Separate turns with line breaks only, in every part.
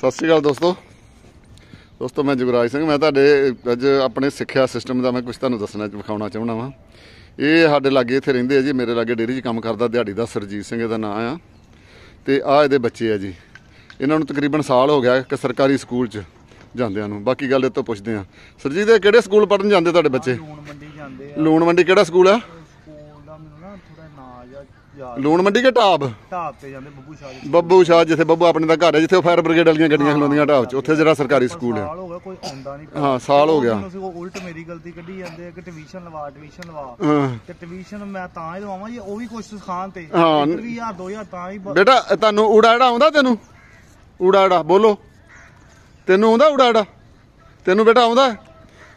ਸਤਿ ਸ਼੍ਰੀ ਅਕਾਲ ਦੋਸਤੋ। ਦੋਸਤੋ ਮੈਂ ਜੁਗਰਾਜ ਸਿੰਘ। ਮੈਂ ਤੁਹਾਡੇ ਅੱਜ ਆਪਣੇ ਸਿੱਖਿਆ ਸਿਸਟਮ ਦਾ ਮੈਂ ਕੁਝ ਤੁਹਾਨੂੰ ਦੱਸਣਾ ਵਿਖਾਉਣਾ ਚਾਹੁੰਦਾ ਵਾਂ। ਇਹ ਸਾਡੇ ਲਾਗੇ ਇੱਥੇ ਰਹਿੰਦੇ ਆ ਜੀ। ਮੇਰੇ ਲਾਗੇ ਡੇਅਰੀ 'ਚ ਕੰਮ ਕਰਦਾ ਦਿਹਾੜੀ ਦਾ ਸਰਜੀਤ ਸਿੰਘ ਇਹਦਾ ਨਾਂ ਆ। ਤੇ ਆ ਇਹਦੇ ਬੱਚੇ ਆ ਜੀ। ਇਹਨਾਂ ਨੂੰ ਤਕਰੀਬਨ ਸਾਲ ਹੋ ਗਿਆ ਇੱਕ ਸਰਕਾਰੀ ਸਕੂਲ 'ਚ ਜਾਂਦਿਆਂ ਨੂੰ। ਬਾਕੀ ਗੱਲ ਇਹ ਤੋਂ ਪੁੱਛਦੇ ਆ। ਸਰਜੀਤ ਇਹ ਕਿਹੜੇ ਸਕੂਲ ਪੜਨ ਜਾਂਦੇ ਤੁਹਾਡੇ ਬੱਚੇ?
ਲੂਣ ਮੰਡੀ ਜਾਂਦੇ ਆ।
ਲੂਣ ਮੰਡੀ ਕਿਹੜਾ ਸਕੂਲ ਆ
ਸਕੂਲ ਦਾ ਮੈਨੂੰ ਨਾ ਥੋੜਾ ਨਾਂ ਜਾਂ ਯਾਦ
ਲੂਣ ਮੰਡੀ ਕੇ ਢਾਬ?
ਢਾਬ ਤੇ ਜਾਂਦੇ ਬੱਬੂ ਸ਼ਾਹ ਜੀ
ਬੱਬੂ ਸ਼ਾਹ ਜਿੱਥੇ ਬੱਬੂ ਆਪਣੇ ਦਾ ਘਰ ਹੈ ਜਿੱਥੇ ਫਾਇਰ ਬ੍ਰਿਗੇਡ ਵਾਲੀਆਂ ਗੱਡੀਆਂ ਖਲੋਂਦੀਆਂ ਢਾਬ 'ਚ ਉੱਥੇ ਜਿਹੜਾ ਸਰਕਾਰੀ ਸਕੂਲ ਹੈ।
ਸਾਲ ਹੋ ਗਿਆ ਕੋਈ ਆਉਂਦਾ ਨਹੀਂ।
ਹਾਂ ਸਾਲ ਹੋ ਗਿਆ।
ਤੁਸੀਂ ਉਹ ਉਲਟ ਮੇਰੀ ਗਲਤੀ ਕੱਢੀ ਜਾਂਦੇ ਆ ਕਿ ਟਿਊਸ਼ਨ ਲਵਾ ਟਿਊਸ਼ਨ ਲਵਾ।
ਹਾਂ।
ਤੇ ਟਿਊਸ਼ਨ ਮੈਂ ਤਾਂ ਹੀ ਲਵਾਵਾਂ ਜੀ ਉਹ ਵੀ ਕੁਛ ਸਿਖਾਣ ਤੇ।
ਹਾਂ।
ਇੱਧਰ ਵੀ 1000 2000 ਤਾਂ ਹੀ ਬ-
ਬੇਟਾ ਇਹ ਤੁਹਾਨੂੰ ਊੜਾ ੜਾ ਆਉਂਦਾ ਤੈਨੂੰ? ਊੜਾ ੜਾ ਬੋਲੋ। ਤੈਨੂੰ ਆਉਂਦਾ ਊੜਾ ੜਾ ਤੈਨੂੰ ਬੇਟਾ ਆਉਂਦਾ?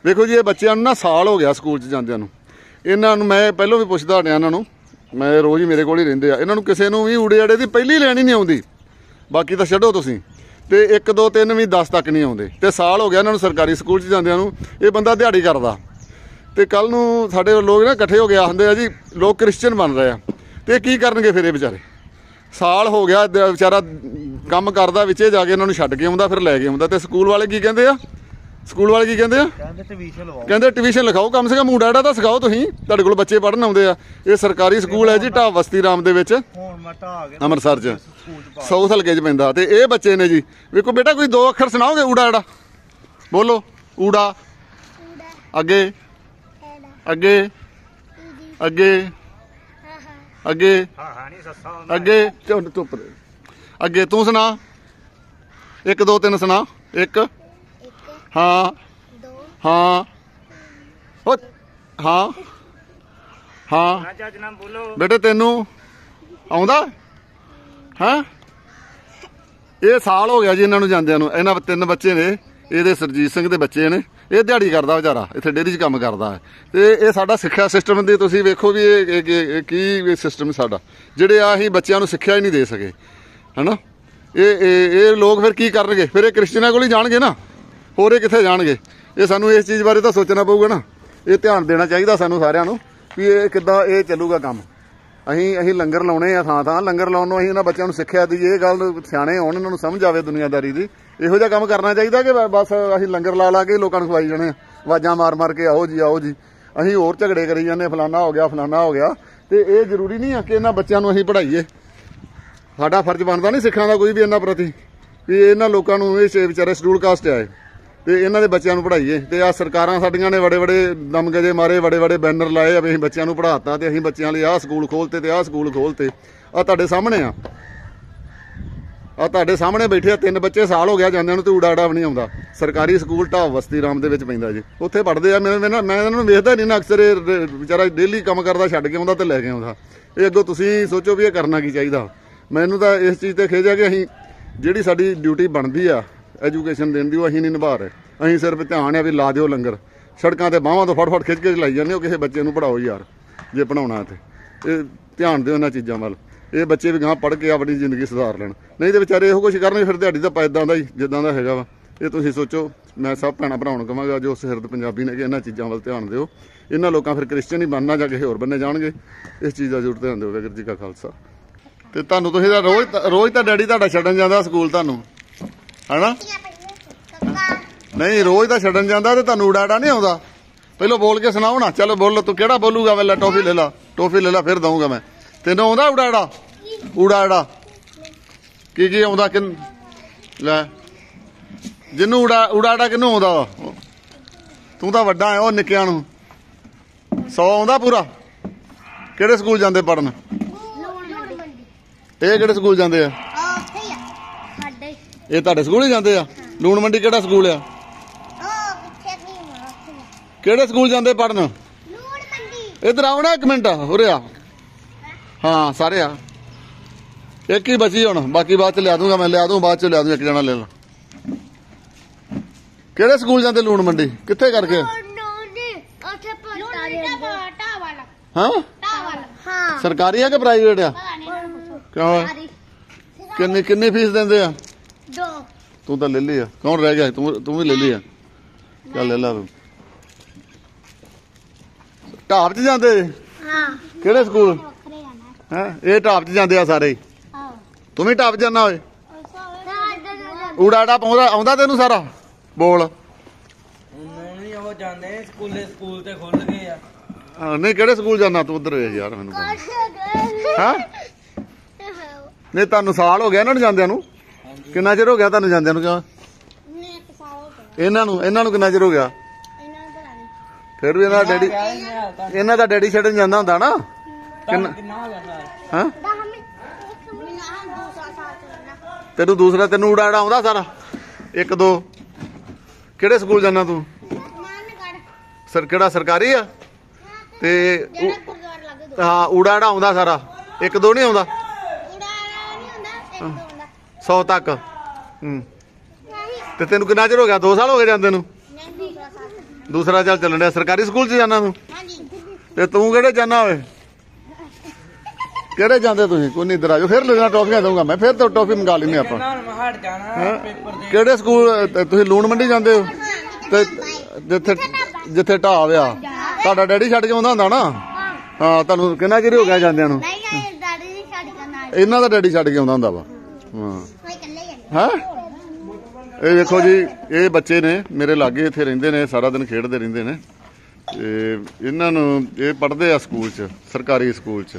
ਵੇਖੋ ਜੀ ਇਹ ਬੱਚਿਆਂ ਨੂੰ ਨਾ ਸਾਲ ਹੋ ਗਿਆ ਸਕੂਲ 'ਚ ਜਾਂਦਿਆਂ ਨੂੰ। ਇਹਨਾਂ ਨੂੰ ਮੈਂ ਪਹਿਲਾਂ ਵੀ ਪੁੱਛਦਾ ਹਟਿਆ ਇਹਨਾਂ ਨੂੰ ਮੈਂ ਰੋਜ਼ ਹੀ ਮੇਰੇ ਕੋਲ ਹੀ ਰਹਿੰਦੇ ਆ। ਇਹਨਾਂ ਨੂੰ ਕਿਸੇ ਨੂੰ ਵੀ ਊੜੇ ਆੜੇ ਦੀ ਪਹਿਲੀ ਲੈਣੀ ਨਹੀਂ ਆਉਂਦੀ। ਬਾਕੀ ਤਾਂ ਛੱਡੋ ਤੁਸੀਂ। ਤੇ 1 2 3 ਵੀ 10 ਤੱਕ ਨਹੀਂ ਆਉਂਦੇ। ਤੇ ਸਾਲ ਹੋ ਗਿਆ ਇਹਨਾਂ ਨੂੰ ਸਰਕਾਰੀ ਸਕੂਲ 'ਚ ਜਾਂਦਿਆਂ ਨੂੰ। ਇਹ ਬੰਦਾ ਦਿਹਾੜੀ ਕਰਦਾ। ਤੇ ਕੱਲ ਨੂੰ ਸਾਡੇ ਲੋਕ ਨਾ ਇਕੱਠੇ ਹੋ ਗਿਆ ਹੁੰਦੇ ਆ ਜੀ, ਲੋਕ ਕ੍ਰਿਸਚੀਅਨ ਬਣ ਰਹੇ ਆ। ਤੇ ਕੀ ਕਰਨਗੇ ਫਿਰ ਇਹ ਵਿਚਾਰੇ? ਸਾਲ ਹੋ ਗਿਆ, ਵਿਚਾਰਾ ਕੰਮ ਕਰਦਾ, ਵਿੱਚੇ ਜਾ ਕੇ ਇਹਨਾਂ ਨੂੰ ਛੱਡ ਕੇ ਆਉਂਦਾ, ਫਿਰ ਲੈ ਕੇ ਆਉਂਦਾ। ਤੇ ਸਕੂਲ ਵਾਲੇ ਕੀ ਕਹਿੰਦੇ ਆ? ਸਕੂਲ ਵਾਲੇ ਕੀ ਕਹਿੰਦੇ ਆ?
ਕਹਿੰਦੇ ਟਿਊਸ਼ਨ ਲਵਾਓ।
ਕਹਿੰਦੇ ਟਿਊਸ਼ਨ ਲਿਖਾਓ ਕਮ ਸੇ ਕਮ ਮੁੰਡਾ ਤਾਂ ਸਿਖਾਓ ਤੁਸੀਂ ਤੁਹਾਡੇ ਕੋਲ ਬੱਚੇ ਪੜਨ ਆਉਂਦੇ ਆ। ਇਹ ਸਰਕਾਰੀ ਸਕੂਲ ਹੈ ਜੀ ਢਾਬ ਬਸਤੀ ਰਾਮ ਦੇ ਵਿੱਚ।
ਹੁਣ ਮੈਂ ਢਾ ਕੇ
ਅੰਮ੍ਰਿਤਸਰ 'ਚ। ਸਾਊਥ ਹਲਕੇ ਪੈਂਦਾ। ਤੇ ਇਹ ਬੱਚੇ ਨੇ ਜੀ ਵੇਖੋ ਬੇਟਾ ਕੋਈ ਦੋ ਅੱਖਰ ਸੁਣਾਓਗੇ ਊੜਾ ੜਾ ਬੋਲੋ ਊੜਾ ਅੱਗੇ ਅੱਗੇ ਅੱਗੇ ਅੱਗੇ ਅੱਗੇ ਚੁੱਪ। ਅੱਗੇ ਤੂੰ ਸੁਣਾ। 1 2 3 ਸੁਣਾ। 1 ਹਾਂ। ਹਾਂ। ਓ ਹਾਂ। ਹਾਂ।
ਜੱਜ ਨਾਮ ਬੋਲੋ।
ਬੇਟੇ ਤੈਨੂੰ ਆਉਂਦਾ? ਹਾਂ? ਇਹ ਸਾਲ ਹੋ ਗਿਆ ਜੀ ਇਹਨਾਂ ਨੂੰ ਜਾਂਦਿਆਂ ਨੂੰ। ਇਹਨਾਂ ਤਿੰਨ ਬੱਚੇ ਨੇ। ਇਹਦੇ ਸਰਜੀਤ ਸਿੰਘ ਦੇ ਬੱਚੇ ਨੇ। ਇਹ ਦਿਹਾੜੀ ਕਰਦਾ ਵਿਚਾਰਾ। ਇੱਥੇ ਡੇਅਰੀ 'ਚ ਕੰਮ ਕਰਦਾ ਹੈ। ਤੇ ਇਹ ਸਾਡਾ ਸਿੱਖਿਆ ਸਿਸਟਮ ਦੀ ਤੁਸੀਂ ਵੇਖੋ ਵੀ ਇਹ ਕੀ ਸਿਸਟਮ ਸਾਡਾ। ਜਿਹੜੇ ਆਹੀ ਬੱਚਿਆਂ ਨੂੰ ਸਿੱਖਿਆ ਹੀ ਨਹੀਂ ਦੇ ਸਕੇ। ਹਨਾ? ਇਹ ਇਹ ਇਹ ਲੋਕ ਫਿਰ ਕੀ ਕਰਨਗੇ? ਫਿਰ ਇਹ ਕ੍ਰਿਸਚੀਅਨਾਂ ਕੋਲ ਹੀ ਜਾਣਗੇ ਨਾ। ਹੋਰ ਇਹ ਕਿੱਥੇ ਜਾਣਗੇ? ਇਹ ਸਾਨੂੰ ਇਸ ਚੀਜ਼ ਬਾਰੇ ਤਾਂ ਸੋਚਣਾ ਪਊਗਾ ਨਾ। ਇਹ ਧਿਆਨ ਦੇਣਾ ਚਾਹੀਦਾ ਸਾਨੂੰ ਸਾਰਿਆਂ ਨੂੰ ਵੀ ਇਹ ਕਿੱਦਾਂ ਇਹ ਚੱਲੂਗਾ ਕੰਮ। ਅਸੀਂ ਅਸੀਂ ਲੰਗਰ ਲਾਉਣੇ ਆ ਥਾਂ ਥਾਂ। ਲੰਗਰ ਲਾਉਣ ਨੂੰ ਅਸੀਂ ਇਹਨਾਂ ਬੱਚਿਆਂ ਨੂੰ ਸਿੱਖਿਆ ਦੀ ਇਹ ਗੱਲ ਸਿਆਣੇ ਹੋਣ ਇਹਨਾਂ ਨੂੰ ਸਮਝ ਆਵੇ ਦੁਨੀਆਦਾਰੀ ਦੀ। ਇਹੋ ਜਿਹਾ ਕੰਮ ਕਰਨਾ ਚਾਹੀਦਾ ਕਿ ਬਸ ਅਸੀਂ ਲੰਗਰ ਲਾ ਲਾ ਕੇ ਲੋਕਾਂ ਨੂੰ ਖਵਾਈ ਜਾਣੇ ਆਵਾਜ਼ਾਂ ਮਾਰ ਮਾਰ ਕੇ ਆਓ ਜੀ ਆਓ ਜੀ। ਅਸੀਂ ਹੋਰ ਝਗੜੇ ਕਰੀ ਜਾਂਦੇ ਫਲਾਨਾ ਹੋ ਗਿਆ, ਫਲਾਨਾ ਹੋ ਗਿਆ। ਤੇ ਇਹ ਜ਼ਰੂਰੀ ਨਹੀਂ ਆ ਕਿ ਇਹਨਾਂ ਬੱਚਿਆਂ ਨੂੰ ਅਸੀਂ ਪੜ੍ਹਾਈਏ। ਸਾਡਾ ਫਰਜ਼ ਬਣਦਾ ਨਹੀਂ ਸਿੱਖਾਂ ਦਾ ਕੋਈ ਵੀ ਇਹਨਾਂ ਪ੍ਰਤੀ। ਵੀ ਇਹਨਾਂ ਲੋਕਾਂ ਨੂੰ ਇਹ ਵਿਚਾਰੇ ਸ਼ਡਿਊਲ ਕਾਸਟ ਆਏ। ਤੇ ਇਹਨਾਂ ਦੇ ਬੱਚਿਆਂ ਨੂੰ ਪੜ੍ਹਾਈਏ। ਤੇ ਆ ਸਰਕਾਰਾਂ ਸਾਡੀਆਂ ਨੇ ਬੜੇ ਬੜੇ ਦਮਗਜੇ ਮਾਰੇ ਬੜੇ ਬੜੇ ਬੈਨਰ ਲਾਏ ਆ ਵੀ ਅਸੀਂ ਬੱਚਿਆਂ ਨੂੰ ਪੜ੍ਹਾਤਾ ਤੇ ਅਸੀਂ ਬੱਚਿਆਂ ਲਈ ਆਹ ਸਕੂਲ ਖੋਲਤੇ ਤੇ ਆਹ ਸਕੂਲ ਖੋਲਤੇ। ਆ ਤੁਹਾਡੇ ਸਾਹਮਣੇ ਆ। ਆ ਤੁਹਾਡੇ ਸਾਹਮਣੇ ਬੈਠੇ ਆ, ਤਿੰਨ ਬੱਚੇ ਸਾਲ ਹੋ ਗਿਆ ਜਾਂਦਿਆਂ ਨੂੰ ਤੇ ਊੜਾੜਾ ਵੀ ਨਹੀਂ ਆਉਂਦਾ। ਸਰਕਾਰੀ ਸਕੂਲ ਢਾਬ ਬਸਤੀ ਰਾਮ ਦੇ ਵਿੱਚ ਪੈਂਦਾ ਜੀ। ਉੱਥੇ ਪੜ੍ਹਦੇ ਆ, ਮੈਂ ਮੈਂ ਮੈਂ ਇਹਨਾਂ ਨੂੰ ਵੇਖਦਾ ਨਹੀਂ ਨਾ, ਅਕਸਰ ਇਹ ਵਿਚਾਰਾ ਡੇਲੀ ਕੰਮ ਕਰਦਾ, ਛੱਡ ਕੇ ਆਉਂਦਾ ਤੇ ਲੈ ਕੇ ਆਉਂਦਾ। ਇਹ ਅੱਗੋਂ ਤੁਸੀਂ ਸੋਚੋ ਵੀ ਇਹ ਕਰਨਾ ਕੀ ਚਾਹੀਦਾ। ਮੈਨੂੰ ਤਾਂ ਇਸ ਚੀਜ਼ ਤੇ ਖੇਜ ਆ ਕਿ ਅਸੀਂ ਜਿਹੜੀ ਸਾਡੀ ਡਿਊਟੀ ਬਣਦੀ ਆ ਐਜੂਕੇਸ਼ਨ ਦੇਣ ਦੀ ਉਹ ਅਸੀਂ ਨਹੀਂ ਨਿਭਾ ਰਹੇ। ਅਸੀਂ ਸਿਰਫ ਧਿਆਨ ਆ ਵੀ ਲਾ ਦਿਓ ਲੰਗਰ। ਸੜਕਾਂ ਤੇ ਬਾਹਾਂ ਤੋਂ ਫੜ ਫੜ ਖਿੱਚ ਕੇ ਲਾਈ ਜਾਂਦੇ ਹੋ, ਕਿਸੇ ਬੱਚੇ ਨੂੰ ਪੜਾਓ ਯਾਰ, ਜੇ ਪੜਾਉਣਾ ਤੇ। ਇਹ ਧਿਆਨ ਦਿਓ ਇਹਨਾਂ ਚੀਜ਼ਾਂ ਵੱਲ। ਇਹ ਬੱਚੇ ਵੀ ਗਾਂ ਪੜ੍ਹ ਕੇ ਆਪਣੀ ਜ਼ਿੰਦਗੀ ਸੁਧਾਰ ਲੈਣ। ਨਹੀਂ ਤੇ ਵਿਚਾਰੇ ਇਹੋ ਕੁਝ ਕਰਨਗੇ, ਫਿਰ ਦਿਹਾੜੀ ਤਾਂ ਪੈਦਾਂ ਦਾ ਹੀ, ਜਿੱਦਾਂ ਦਾ ਹੈਗਾ ਵਾ। ਇਹ ਤੁਸੀਂ ਸੋਚੋ, ਮੈਂ ਸਭ ਭੈਣਾਂ ਭਰਾਵਾਂ ਨੂੰ ਕਹਾਂਗਾ, ਜੋ ਸਿਰਦ ਪੰਜਾਬੀ ਨੇ ਕਿ ਇਹਨਾਂ ਚੀਜ਼ਾਂ ਵੱਲ ਧਿਆਨ ਦਿਓ। ਇਹਨਾਂ ਲੋਕਾਂ ਫਿਰ ਕ੍ਰਿਸਚੀਅਨ ਹੀ ਬਣਨਾ ਜਾਂ ਕਿਸੇ ਹੋਰ ਬੰਨੇ ਜਾਣਗੇ। ਇਸ ਚੀਜ਼ ਦਾ ਜ਼ਰੂਰ ਧਿਆਨ ਦਿਓ, ਵਾਹਿਗੁਰੂ ਜੀ ਕਾ ਖਾਲਸਾ। ਤੇ ਤੁਹਾਨੂੰ ਤੁਸੀਂ ਤਾਂ ਰੋਜ਼ ਤਾਂ- ਰੋਜ਼ ਤਾਂ ਡੈਡੀ ਤੁਹਾਡਾ ਛੱਡਣ ਜਾਂਦਾ ਸਕੂਲ ਤੁਹਾਨੂੰ। ਹਨਾ? ਨਹੀਂ, ਰੋਜ਼ ਤਾਂ ਛੱਡਣ ਜਾਂਦਾ ਤੇ ਤੁਹਾਨੂੰ ਉਡਾੜਾ ਨਹੀਂ ਆਉਂਦਾ। ਪਹਿਲਾਂ ਬੋਲ ਕੇ ਸੁਣਾਓ ਨਾ ਚਲੋ ਬੋਲੋ, ਤੂੰ ਕਿਹੜਾ ਬੋਲੂਗਾ? ਮੈਂ ਲੈ ਟੋਫੀ ਲੈ ਲਾ। ਟੋਫੀ ਲੈ ਲਾ, ਫਿਰ ਦਊਂਗਾ ਮੈਂ। ਤੈਨੂੰ ਆਉਂਦਾ ਉਡਾੜਾ ਉਡਾੜਾ ਕੀ ਕੀ ਆਉਂਦਾ? ਕਿ ਲੈ। ਜਿਹਨੂੰ ਉਡਾ ਉਡਾੜਾ ਕਿਹਨੂੰ ਆਉਂਦਾ ਵਾ? ਤੂੰ ਤਾਂ ਵੱਡਾ ਹੈ ਉਹ ਨਿੱਕਿਆਂ ਨੂੰ। 100 ਆਉਂਦਾ ਪੂਰਾ? ਕਿਹੜੇ ਸਕੂਲ ਜਾਂਦੇ ਪੜਨ ਇਹ ਕਿਹੜੇ ਸਕੂਲ ਜਾਂਦੇ ਆ? ਇਹ ਤੁਹਾਡੇ ਸਕੂਲ ਹੀ ਜਾਂਦੇ ਆ? ਲੂਣ ਮੰਡੀ ਕਿਹੜਾ ਸਕੂਲ ਆ? ਕਿਹੜੇ ਸਕੂਲ ਜਾਂਦੇ ਪੜਨ ਇਧਰ ਆਓ ਨਾ ਇੱਕ ਮਿੰਟ, ਉਰੇ ਆ। ਹਾਂ, ਸਾਰੇ ਆ। ਇੱਕ ਹੀ ਬਚੀ ਹੁਣ, ਬਾਕੀ ਬਾਅਦ ਚ ਲਿਆ ਦੂੰਗਾ ਮੈਂ, ਲਿਆ ਦੂੰ, ਬਾਅਦ ਚ ਲਿਆ ਦੂੰ, ਇੱਕ ਜਣਾ ਲੈ ਲਾ। ਕਿਹੜੇ ਸਕੂਲ ਜਾਂਦੇ ਲੂਣ ਮੰਡੀ? ਕਿੱਥੇ ਕਰਕੇ? ਹਾਂ?
ਹਾਂ
ਸਰਕਾਰੀ ਆ ਕਿ ਪ੍ਰਾਈਵੇਟ ਆ? ਕਿਉਂ? ਕਿੰਨੀ ਕਿੰਨੀ ਫੀਸ ਦਿੰਦੇ ਆ?
ਦੋ।
ਤੂੰ ਤਾਂ ਲੈ ਲਈ ਆ। ਕੌਣ ਰਹਿ ਗਿਆ? ਤੂੰ ਤੂੰ ਵੀ ਲੈ ਲਈ ਆ। ਚੱਲ ਲੈ ਲਾ ਤੂੰ। ਢਾਬ 'ਚ ਜਾਂਦੇ?
ਹਾਂ।
ਕਿਹੜੇ ਸਕੂਲ?
ਵੱਖਰੇ
ਹੈ? ਇਹ ਢਾਬ 'ਚ ਜਾਂਦੇ ਆ ਸਾਰੇ? ਹੀ।
ਹਾਂ
ਤੂੰ ਵੀ ਢਾਬ 'ਚ ਜਾਣਾ ਓਏ? ਊੜਾੜਾ ਪਾਉਂਦਾ ਆਉਂਦਾ ਤੈਨੂੰ ਸਾਰਾ? ਬੋਲ।
ਉਹਨਾਂ ਨਹੀਂ ਉਹ ਜਾਂਦੇ ਸਕੂਲੇ ਸਕੂਲ ਤੇ ਖੁੱਲ ਗਏ ਆ।
ਹਾਂ, ਨਹੀਂ ਕਿਹੜੇ ਸਕੂਲ ਜਾਣਾ ਤੂੰ ਉਧਰ? ਵੇਖ ਯਾਰ ਮੈਨੂੰ ਹਾਂ। ਨਹੀਂ ਤੁਹਾਨੂੰ ਸਾਲ ਹੋ ਗਿਆ ਇਹਨਾਂ ਨੂੰ ਜਾਂਦਿਆਂ ਨੂੰ? ਕਿੰਨਾ ਚਿਰ ਹੋ ਗਿਆ ਤੁਹਾਨੂੰ ਜਾਂਦਿਆਂ ਨੂੰ ਕਿਉਂ
ਨੇ ਇੱਕ ਸਾਲ ਹੋ ਗਿਆ।
ਇਹਨਾਂ ਨੂੰ ਇਹਨਾਂ ਨੂੰ ਕਿੰਨਾ ਚਿਰ ਹੋ ਗਿਆ?
ਇਹਨਾਂ ਨੂੰ ਪਤਾ ਨਹੀਂ।
ਫਿਰ ਵੀ ਇਹਨਾਂ ਦਾ ਡੈਡੀ ਇਹਨਾਂ ਦਾ ਡੈਡੀ ਛੱਡਣ ਜਾਂਦਾ ਹੁੰਦਾ ਨਾ?
ਕਿੰਨਾ ਕਿੰਨਾ ਹੋ ਗਿਆ ਸਾਲ
ਹਾਂ?
ਦਾ ਹਮੇ ਮੈਨੂੰ ਹਾਂ ਦੂਸਰਾ ਸਾਲ ਚੱਲਣਾ
ਤੈਨੂੰ ਦੂਸਰਾ ਤੈਨੂੰ ਊੜਾੜਾ ਆਉਂਦਾ ਸਾਰਾ? ਇੱਕ ਦੋ। ਕਿਹੜੇ ਸਕੂਲ ਜਾਣਾ ਤੂੰ?
ਮਾਨ ਕਰ
ਸਰ ਕਿਹੜਾ ਸਰਕਾਰੀ ਆ? ਤੇ
ਜਿਹੜਾ
ਊ-
ਗੁਰਦੁਆਰਾ ਲੱਗੇ ਦੋ।
ਹਾਂ ਊੜਾੜਾ ਆਉਂਦਾ ਸਾਰਾ। ਇੱਕ ਦੋ ਨਹੀਂ ਆਉਂਦਾ?
ਉਡਾ ਨਹੀਂ ਹੁੰਦਾ ਇੱਕ ਦੋ। ਹੁੰਦਾ
100 ਤੱਕ। ਹੂੰ। ਤੇ ਤੈਨੂੰ ਕਿੰਨਾ ਚਿਰ ਹੋ ਗਿਆ? 2 ਸਾਲ ਹੋ ਗਏ ਜਾਂਦੇ ਨੂੰ?
ਦੂਸਰਾ
ਚੱਲ ਚੱਲਣ ਡਿਆ। ਸਰਕਾਰੀ ਸਕੂਲ 'ਚ ਜਾਣਾ ਤੂੰ?
ਹਾਂਜੀ।
ਤੇ ਤੂੰ ਕਿਹੜੇ ਜਾਣਾ ਓਏ? ਕਿਹੜੇ ਜਾਂਦੇ ਤੁਸੀਂ? ਕੋਈ ਨਹੀਂ ਇੱਧਰ ਆਜੋ ਫਿਰ ਲੈਣਾ ਟੌਫੀਆਂ ਦਊਂਗਾ ਮੈਂ। ਫਿਰ ਤਾਂ ਟੌਫੀ ਮੰਗਾ ਲੈਨੇ ਆਪਾਂ। ਕਿਹੜੇ ਸਕੂਲ ਤੁਸੀਂ ਲੂਣ ਮੰਡੀ ਜਾਂਦੇ ਹੋ? ਤੇ ਜਿੱਥੇ ਜਿੱਥੇ ਢਾਬ ਆ। ਤੁਹਾਡਾ ਡੈਡੀ ਛੱਡ ਕੇ ਆਉਂਦਾ ਹੁੰਦਾ ਨਾ?
ਹਾਂ।
ਹਾਂ ਤੁਹਾਨੂੰ ਕਿੰਨਾ ਚਿਰ ਹੋ ਗਿਆ ਜਾਂਦਿਆਂ ਨੂੰ? ਇਹਨਾਂ ਦਾ ਡੈਡੀ ਛੱਡ ਕੇ ਆਉਂਦਾ ਹੁੰਦਾ ਵਾ। ਹਾਂ। ਇਹ ਵੇਖੋ ਜੀ ਇਹ ਬੱਚੇ ਨੇ ਮੇਰੇ ਲਾਗੇ ਇੱਥੇ ਰਹਿੰਦੇ ਨੇ ਸਾਰਾ ਦਿਨ ਖੇਡਦੇ ਰਹਿੰਦੇ ਨੇ। ਤੇ ਇਹਨਾਂ ਨੂੰ ਇਹ ਪੜ੍ਹਦੇ ਆ ਸਕੂਲ 'ਚ ਸਰਕਾਰੀ ਸਕੂਲ 'ਚ।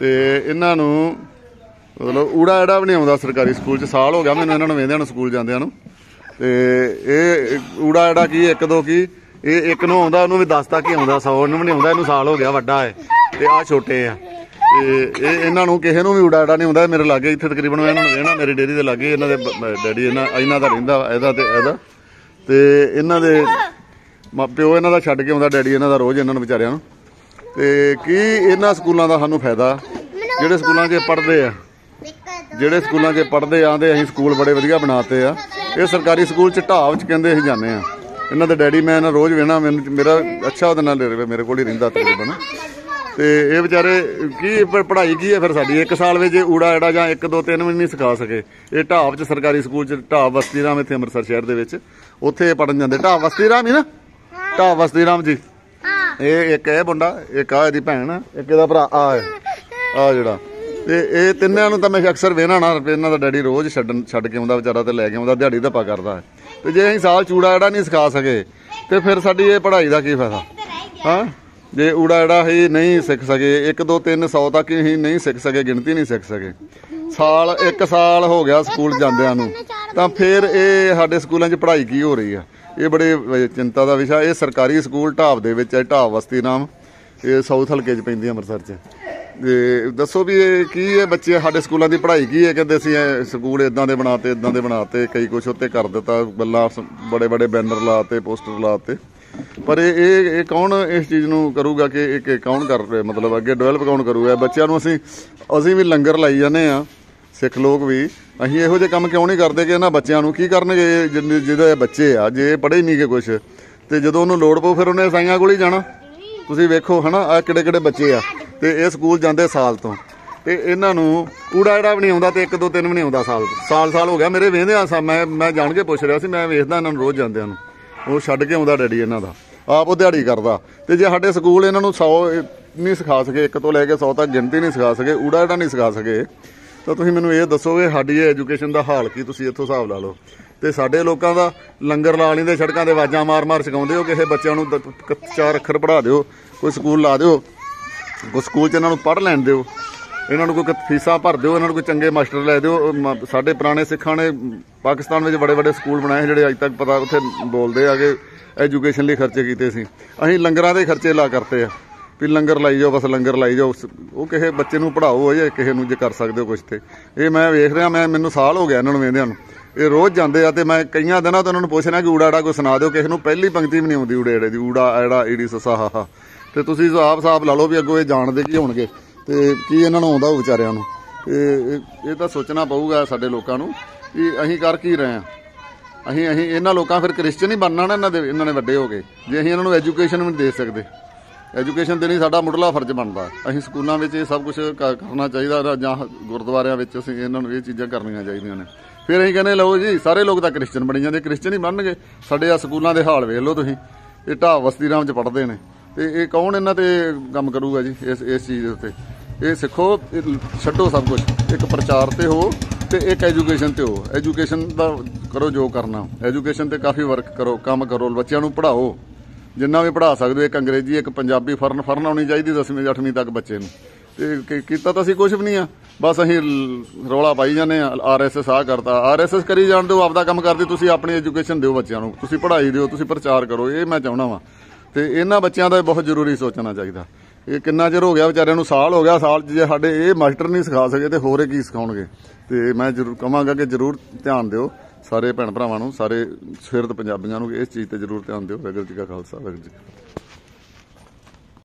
ਤੇ ਇਹਨਾਂ ਨੂੰ ਮਤਲਬ ਊੜਾ ਐੜਾ ਵੀ ਨਹੀਂ ਆਉਂਦਾ ਸਰਕਾਰੀ ਸਕੂਲ 'ਚ। ਸਾਲ ਹੋ ਗਿਆ ਮੈਨੂੰ ਇਹਨਾਂ ਨੂੰ ਵੇਂਦਿਆਂ ਨੂੰ ਸਕੂਲ ਜਾਂਦਿਆਂ ਨੂੰ। ਤੇ ਇਹ ਊੜਾ ਐੜਾ ਕੀ ਇੱਕ ਦੋ ਕੀ ਇਹ ਇੱਕ ਨੂੰ ਆਉਂਦਾ ਉਹਨੂੰ ਵੀ ਦੱਸਤਾ ਕਿ ਆਉਂਦਾ ਸੌ ਨੂੰ ਵੀ ਨਹੀਂ ਆਉਂਦਾ ਇਹਨੂੰ ਸਾਲ ਹੋ ਗਿਆ ਵੱਡਾ ਹੈ। ਤੇ ਆ ਛੋਟੇ ਆ। ਤੇ ਇਹ ਇਹਨਾਂ ਨੂੰ ਕਿਸੇ ਨੂੰ ਵੀ ਉਡਾੜਾ ਨਹੀਂ ਆਉਂਦਾ ਮੇਰੇ ਲਾਗੇ ਇੱਥੇ ਤਕਰੀਬਨ ਮੈਂ ਇਹਨਾਂ ਨੂੰ ਵੇਖਣਾ ਮੇਰੀ ਡੇਰੀ ਦੇ ਲਾਗੇ, ਇਹਨਾਂ ਦੇ ਡੈਡੀ ਇਹਨਾਂ ਇਹਨਾਂ ਦਾ ਰਹਿੰਦਾ, ਇਹਦਾ ਤੇ ਇਹਦਾ। ਤੇ ਇਹਨਾਂ ਦੇ ਮਾਂ, ਪਿਓ ਇਹਨਾਂ ਦਾ ਛੱਡ ਕੇ ਆਉਂਦਾ, ਡੈਡੀ ਇਹਨਾਂ ਦਾ ਰੋਜ਼ ਇਹਨਾਂ ਨੂੰ ਵਿਚਾਰਿਆਂ ਨੂੰ। ਤੇ ਕੀ ਇਹਨਾਂ ਸਕੂਲਾਂ ਦਾ ਸਾਨੂੰ ਫਾਇਦਾ? ਜਿਹੜੇ ਸਕੂਲਾਂ 'ਚ ਪੜ੍ਹਦੇ ਆ, ਜਿਹੜੇ ਸਕੂਲਾਂ 'ਚ ਪੜ੍ਹਦੇ ਆਂਦੇ ਅਸੀਂ ਸਕੂਲ ਬੜੇ ਵਧੀਆ ਬਣਾਤੇ ਆ, ਇਹ ਸਰਕਾਰੀ ਸਕੂਲ 'ਚ ਢਾਬ 'ਚ ਕਹਿੰਦੇ ਅਸੀਂ ਜਾਂਦੇ ਆ। ਇਹਨਾਂ ਦੇ ਡੈਡੀ ਮੈਂ ਇਹਨਾਂ ਰੋਜ਼ ਵੇਣਾ ਮੈਨੂੰ, ਮੇਰਾ ਅੱਛਾ ਉਹਦੇ ਨਾਲ ਮੇਰੇ ਕੋਲ ਹੀ ਰਹਿੰਦਾ ਤਕਰੀਬਨ। ਤੇ ਇਹ ਵਿਚਾਰੇ ਕੀ ਪ- ਪੜ੍ਹਾਈ ਕੀ ਹੈ ਫਿਰ ਸਾਡੀ? ਇੱਕ ਸਾਲ ਵਿੱਚ ਇਹ ਊੜਾ ਐੜਾ ਜਾਂ ਇੱਕ ਦੋ ਤਿੰਨ ਵੀ ਨਹੀਂ ਸਿਖਾ ਸਕੇ। ਇਹ ਢਾਬ 'ਚ ਸਰਕਾਰੀ ਸਕੂਲ 'ਚ ਢਾਬ ਵਸਤੀ ਰਾਮ ਇੱਥੇ ਅੰਮ੍ਰਿਤਸਰ ਸ਼ਹਿਰ ਦੇ ਵਿੱਚ। ਉੱਥੇ ਪੜਨ ਜਾਂਦੇ। ਢਾਬ ਵਸਤੀ ਰਾਮ ਹੀ ਨਾ? ਢਾਬ ਵਸਤੀ ਰਾਮ ਜੀ ਇਹ ਇੱਕ ਇਹ ਮੁੰਡਾ ਇੱਕ ਆ ਇਹਦੀ ਭੈਣ ਆ, ਇੱਕ ਇਹਦਾ ਭਰਾ ਆ ਆ ਜਿਹੜਾ। ਤੇ ਇਹ ਤਿੰਨਾਂ ਨੂੰ ਤਾਂ ਮੈਂ ਅਕਸਰ ਵੇਖਣਾ ਨਾ ਇਹਨਾਂ ਦਾ ਡੈਡੀ ਰੋਜ਼ ਛੱਡਣ ਛੱਡ ਕੇ ਆਉਂਦਾ ਵਿਚਾਰਾ ਤੇ ਲੈ ਕੇ ਆਉਂਦਾ ਦਿਹਾੜੀ ਧੱਪਾ ਕਰਦਾ ਹੈ। ਤੇ ਜੇ ਅਸੀਂ ਸਾਲ ਚੂੜਾ ਜਿਹੜਾ ਨਹੀਂ ਸਿਖਾ ਸਕੇ ਤੇ ਫਿਰ ਸਾਡੀ ਇਹ ਪੜ੍ਹਾਈ ਦਾ ਕੀ ਫਾਇਦਾ? ਹਾਂ? ਜੇ ਊੜਾ ਜਿਹੜਾ ਹੀ ਨਹੀਂ ਸਿੱਖ ਸਕੇ 1 2 3 100 ਤੱਕ ਹੀ ਨਹੀਂ ਸਿੱਖ ਸਕੇ ਗਿਣਤੀ ਨਹੀਂ ਸਿੱਖ ਸਕੇ। ਸਾਲ 1 ਸਾਲ ਹੋ ਗਿਆ ਸਕੂਲ ਜਾਂਦਿਆਂ ਨੂੰ। ਤਾਂ ਫਿਰ ਇਹ ਸਾਡੇ ਸਕੂਲਾਂ 'ਚ ਪੜ੍ਹਾਈ ਕੀ ਹੋ ਰਹੀ ਆ? ਇਹ ਬੜੇ ਚਿੰਤਾ ਦਾ ਵਿਸ਼ਾ। ਇਹ ਸਰਕਾਰੀ ਸਕੂਲ ਢਾਬ ਦੇ ਵਿੱਚ ਹੈ ਢਾਬ ਵਸਤੀ ਨਾਮ। ਇਹ ਸਾਊਥ ਹਲਕੇ 'ਚ ਪੈਂਦੀ ਅੰਮ੍ਰਿਤਸਰ 'ਚ। ਤੇ ਦੱਸੋ ਵੀ ਇਹ ਕੀ ਹੈ ਬੱਚੇ ਸਾਡੇ ਸਕੂਲਾਂ ਦੀ ਪੜ੍ਹਾਈ ਕੀ ਹੈ? ਕਹਿੰਦੇ ਇਹ ਸਕੂਲ ਇਦਾਂ ਦੇ ਬਣਾਤੇ ਇਦਾਂ ਦੇ ਬਣਾਤੇ ਕਈ ਕੁਛ ਉੱਤੇ ਕਰ ਦਿੱਤਾ ਬੱਲਾ ਬੜੇ ਬੜੇ ਬੈਨਰ ਲਾਤੇ ਪੋਸਟਰ ਲਾਤੇ। ਪਰ ਇਹ ਇਹ ਕੌਣ ਇਸ ਚੀਜ਼ ਨੂੰ ਕਰੂਗਾ ਕਿ ਇਹ ਕੌਣ ਕਰ ਰਿਹਾ? ਮਤਲਬ ਅੱਗੇ ਡਿਵੈਲਪ ਕੌਣ ਕਰੂਗਾ? ਬੱਚਿਆਂ ਨੂੰ ਅਸੀਂ ਅਸੀਂ ਵੀ ਲੰਗਰ ਲਾਈ ਜਾਂਦੇ ਆ ਸਿੱਖ ਲੋਕ ਵੀ। ਅਸੀਂ ਇਹੋ ਜਿਹੇ ਕੰਮ ਕਿਉਂ ਨਹੀਂ ਕਰਦੇ ਕਿ ਇਹਨਾਂ ਬੱਚਿਆਂ ਨੂੰ ਕੀ ਕਰਨਗੇ? ਜਿੰਨੇ- ਜਿਹਦੇ ਬੱਚੇ ਆ, ਜੇ ਪੜ੍ਹੇ ਨਹੀਂ ਕਿ ਕੁਛ, ਤੇ ਜਦੋਂ ਉਹਨੂੰ ਲੋੜ ਪਊ ਫਿਰ ਉਹਨੇ ਸਾਈਆਂ ਕੋਲ ਹੀ ਜਾਣਾ। ਤੁਸੀਂ ਵੇਖੋ ਹਨਾ ਆ ਕਿਹੜੇ ਕਿਹੜੇ ਬੱਚੇ ਆ। ਤੇ ਇਹ ਸਕੂਲ ਜਾਂਦੇ ਸਾਲ ਤੋਂ। ਤੇ ਇਹਨਾਂ ਨੂੰ ਕੂੜਾ ਜਿਹੜਾ ਵੀ ਨਹੀਂ ਆਉਂਦਾ ਤੇ ਇੱਕ ਦੋ ਤਿੰਨ ਵੀ ਨਹੀਂ ਆਉਂਦਾ ਸਾਲ ਸਾਲ ਸਾਲ ਹੋ ਗਿਆ ਮੇਰੇ ਵੇਂਦੇ ਆ ਮੈਂ ਮੈਂ ਜਾਣ ਕੇ ਪੁੱਛ ਰਿਹਾ ਸੀ, ਮੈਂ ਵੇਖਦਾ ਇਹਨਾਂ ਨੂੰ ਰੋਜ਼ ਜਾਂਦਿਆਂ ਨੂੰ। ਉਹ ਛੱਡ ਕੇ ਆਉਂਦਾ ਡੈਡੀ ਇਹਨਾਂ ਦਾ। ਆਪ ਉਹ ਦਿਹਾੜੀ ਕਰਦਾ। ਤੇ ਜੇ ਸਾਡੇ ਸਕੂਲ ਇਹਨਾਂ ਨੂੰ 100 ਨਹੀਂ ਸਿਖਾ ਸਕੇ, ਇੱਕ ਤੋਂ ਲੈ ਕੇ 100 ਤੱਕ ਗਿਣਤੀ ਨਹੀਂ ਸਿਖਾ ਸਕੇ, ਊੜਾ ਜਿਹੜਾ ਨਹੀਂ ਸਿਖਾ ਸਕੇ, ਤਾਂ ਤੁਸੀਂ ਮੈਨੂੰ ਇਹ ਦੱਸੋ ਵੀ ਸਾਡੀ ਐਜੂਕੇਸ਼ਨ ਦਾ ਹਾਲ ਕੀ, ਤੁਸੀਂ ਇੱਥੋਂ ਹਿਸਾਬ ਲਾ ਲਓ। ਤੇ ਸਾਡੇ ਲੋਕਾਂ ਦਾ ਲੰਗਰ ਲਾ ਲੈਂਦੇ ਸੜਕਾਂ ਦੇ ਆਵਾਜ਼ਾਂ ਮਾਰ-ਮਾਰ ਸਿਖਾਉਂਦੇ ਹੋ, ਕਿਸੇ ਬੱਚਿਆਂ ਨੂੰ ਚਾਰ ਅੱਖਰ ਪੜ੍ਹਾ ਦਿਓ, ਕੋਈ ਸਕੂਲ ਲਾ ਦਿਓ, ਕੋਈ ਸਕੂਲ 'ਚ ਇਹਨਾਂ ਨੂੰ ਪੜ੍ਹ ਲੈਣ ਦਿਓ। ਇਹਨਾਂ ਨੂੰ ਕੋਈ ਕ- ਫੀਸਾਂ ਭਰ ਦਿਓ, ਇਹਨਾਂ ਨੂੰ ਕੋਈ ਚੰਗੇ ਮਾਸਟਰ ਲੈ ਦਿਓ ਮ- ਸਾਡੇ ਪੁਰਾਣੇ ਸਿੱਖਾਂ ਨੇ ਪਾਕਿਸਤਾਨ ਵਿੱਚ ਬੜੇ ਵੱਡੇ ਸਕੂਲ ਬਣਾਏ ਜਿਹੜੇ ਅੱਜ ਤੱਕ ਪਤਾ ਉੱਥੇ ਬੋਲਦੇ ਆ ਕਿ ਐਜੂਕੇਸ਼ਨ ਲਈ ਖਰਚੇ ਕੀਤੇ ਸੀ। ਅਸੀਂ ਲੰਗਰਾਂ ਦੇ ਖਰਚੇ ਲਾ ਕਰਤੇ ਆ, ਵੀ ਲੰਗਰ ਲਾਈ ਜਾਓ, ਬਸ ਲੰਗਰ ਲਾਈ ਜਾਓ ਉਹ ਕਿਸੇ ਬੱਚੇ ਨੂੰ ਪੜਾਓ ਜਾਂ ਕਿਸੇ ਨੂੰ ਜੇ ਕਰ ਸਕਦੇ ਹੋ ਕੁਝ ਤੇ। ਇਹ ਮੈਂ ਵੇਖ ਰਿਹਾ, ਮੈਂ ਮੈਨੂੰ ਸਾਲ ਹੋ ਗਿਆ ਇਹਨਾਂ ਨੂੰ ਵੇਂਦਿਆਂ ਨੂੰ। ਇਹ ਰੋਜ਼ ਜਾਂਦੇ ਆ ਤੇ ਮੈਂ ਕਈਆਂ ਦਿਨਾਂ ਤੋਂ ਇਹਨਾਂ ਨੂੰ ਪੁੱਛ ਰਿਹਾ ਕਿ ਊੜਾ ਆੜਾ ਕੋਈ ਸੁਣਾ ਦਿਓ, ਕਿਸੇ ਨੂੰ ਪਹਿਲੀ ਪੰਕਤੀ ਵੀ ਨਹੀਂ ਆਉਂਦੀ ਊੜੇ ਆੜੇ ਦੀ ਊੜਾ ਐੜਾ ਈੜੀ, ਸਸਾ ਹਾ ਹਾ ਤੇ ਤੁਸੀਂ ਆਪ ਸਾਫ਼ ਲਾ ਲਓ ਵੀ ਅੱਗੋਂ ਇਹ ਜਾਣਦੇ ਕੀ ਹੋਣਗੇ। ਤੇ ਕੀ ਇਹਨਾਂ ਨੂੰ ਆਉਂਦਾ ਉਹ ਵਿਚਾਰਿਆਂ ਨੂੰ? ਇਹ- ਇਹ ਤਾਂ ਸੋਚਣਾ ਪਊਗਾ ਸਾਡੇ ਲੋਕਾਂ ਨੂੰ ਕਿ ਅਸੀਂ ਕਰ ਕੀ ਰਹੇ ਹਾਂ। ਅਸੀਂ ਅਸੀਂ ਇਹਨਾਂ ਲੋਕਾਂ ਫਿਰ ਕ੍ਰਿਸਚਨ ਹੀ ਬਣਨਾ ਨਾ ਇਹਨਾਂ ਦੇ, ਇਹਨਾਂ ਨੇ ਵੱਡੇ ਹੋ ਕੇ। ਜੇ ਅਸੀਂ ਇਹਨਾਂ ਨੂੰ ਐਜੂਕੇਸ਼ਨ ਵੀ ਨਹੀਂ ਦੇ ਸਕਦੇ। ਐਜੂਕੇਸ਼ਨ ਦੇਣੀ ਸਾਡਾ ਮੁੱਢਲਾ ਫਰਜ਼ ਬਣਦਾ। ਅਸੀਂ ਸਕੂਲਾਂ ਵਿੱਚ ਇਹ ਸਭ ਕੁਝ ਕਰਨਾ ਚਾਹੀਦਾ ਰਾ- ਜਾਂ ਗੁਰਦੁਆਰਿਆਂ ਵਿੱਚ ਅਸੀਂ ਇਹਨਾਂ ਨੂੰ ਇਹ ਚੀਜ਼ਾਂ ਕਰਨੀਆਂ ਚਾਹੀਦੀਆਂ ਨੇ। ਫਿਰ ਅਸੀਂ ਕਹਿੰਦੇ, ਲਓ ਜੀ, ਸਾਰੇ ਲੋਕ ਤਾਂ ਕ੍ਰਿਸਚਨ ਬਣੀ ਜਾਂਦੇ। ਕ੍ਰਿਸਚਨ ਹੀ ਬਣਨਗੇ। ਸਾਡੇ ਆ ਸਕੂਲਾਂ ਦੇ ਹਾਲ ਵੇਖ ਲਓ ਤੁਸੀਂ। ਇਹ ਢਾਹ ਵਸਤੀ ਰਾਮ ਚ ਪੜ੍ਹਦੇ ਨੇ। ਤੇ ਇਹ ਕੌਣ ਇਹਨਾਂ ਤੇ ਕੰਮ ਕਰੂਗਾ ਜੀ ਇਸ ਇਸ ਚੀਜ਼ ਦੇ ਉੱਤੇ? ਇਹ ਸਿੱਖੋ ਛੱਡੋ ਸਭ ਕੁਝ ਇੱਕ ਪ੍ਰਚਾਰ ਤੇ ਹੋ ਤੇ ਇੱਕ ਐਜੂਕੇਸ਼ਨ ਤੇ ਹੋ। ਐਜੂਕੇਸ਼ਨ ਦਾ ਕਰੋ ਜੋ ਕਰਨਾ। ਐਜੂਕੇਸ਼ਨ ਤੇ ਕਾਫੀ ਵਰਕ ਕਰੋ, ਕੰਮ ਕਰੋ, ਬੱਚਿਆਂ ਨੂੰ ਪੜ੍ਹਾਓ। ਜਿੰਨਾ ਵੀ ਪੜ੍ਹਾ ਸਕਦੇ ਹੋ, ਇੱਕ ਅੰਗਰੇਜ਼ੀ, ਇੱਕ ਪੰਜਾਬੀ ਫਰਨ ਫਰਨ ਆਉਣੀ ਚਾਹੀਦੀ 10ਵੀਂ 8ਵੀਂ ਤੱਕ ਬੱਚੇ ਨੂੰ। ਤੇ ਕੀਤਾ ਤਾਂ ਅਸੀਂ ਕੁਝ ਵੀ ਨਹੀਂ ਆ। ਬਸ ਅਸੀਂ ਲ- ਰੌਲਾ ਪਾਈ ਜਾਂਦੇ ਆ। ਆਰਐਸਐਸ ਆ ਕਰਤਾ। ਆਰਐਸਐਸ ਕਰੀ ਜਾਣ ਦਿਓ, ਆਪਦਾ ਕੰਮ ਕਰਦੇ ਤੁਸੀਂ ਆਪਣੀ ਐਜੂਕੇਸ਼ਨ ਦਿਓ ਬੱਚਿਆਂ ਨੂੰ। ਤੁਸੀਂ ਪੜ੍ਹਾਈ ਦਿਓ, ਤੁਸੀਂ ਪ੍ਰਚਾਰ ਕਰੋ। ਇਹ ਮੈਂ ਚਾਹਣਾ ਵਾਂ। ਤੇ ਇਹਨਾਂ ਬੱਚਿਆਂ ਦਾ ਬਹੁਤ ਜ਼ਰੂਰੀ ਸੋਚਣਾ ਚਾਹੀਦਾ। ਇਹ ਕਿੰਨਾ ਚਿਰ ਹੋ ਗਿਆ ਵਿਚਾਰਿਆਂ ਨੂੰ ਸਾਲ ਹੋ ਗਿਆ, ਸਾਲ 'ਚ ਜੇ ਸਾਡੇ ਇਹ ਮਾਸਟਰ ਨਹੀਂ ਸਿਖਾ ਸਕੇ ਤੇ ਹੋਰ ਇਹ ਕੀ ਸਿਖਾਉਣਗੇ? ਤੇ ਮੈਂ ਜ਼ਰੂਰ ਕਹਾਂਗਾ ਕਿ ਜ਼ਰੂਰ ਧਿਆਨ ਦਿਓ, ਸਾਰੇ ਭੈਣ ਭਰਾਵਾਂ ਨੂੰ, ਸਾਰੇ ਸਿਰਤ ਪੰਜਾਬੀਆਂ ਨੂੰ ਇਸ ਚੀਜ਼ ਤੇ ਜ਼ਰੂਰ ਧਿਆਨ ਦਿਓ। ਵਾਹਿਗੁਰੂ ਜੀ ਕਾ ਖਾਲਸਾ, ਵਾਹਿਗੁਰੂ ਜੀ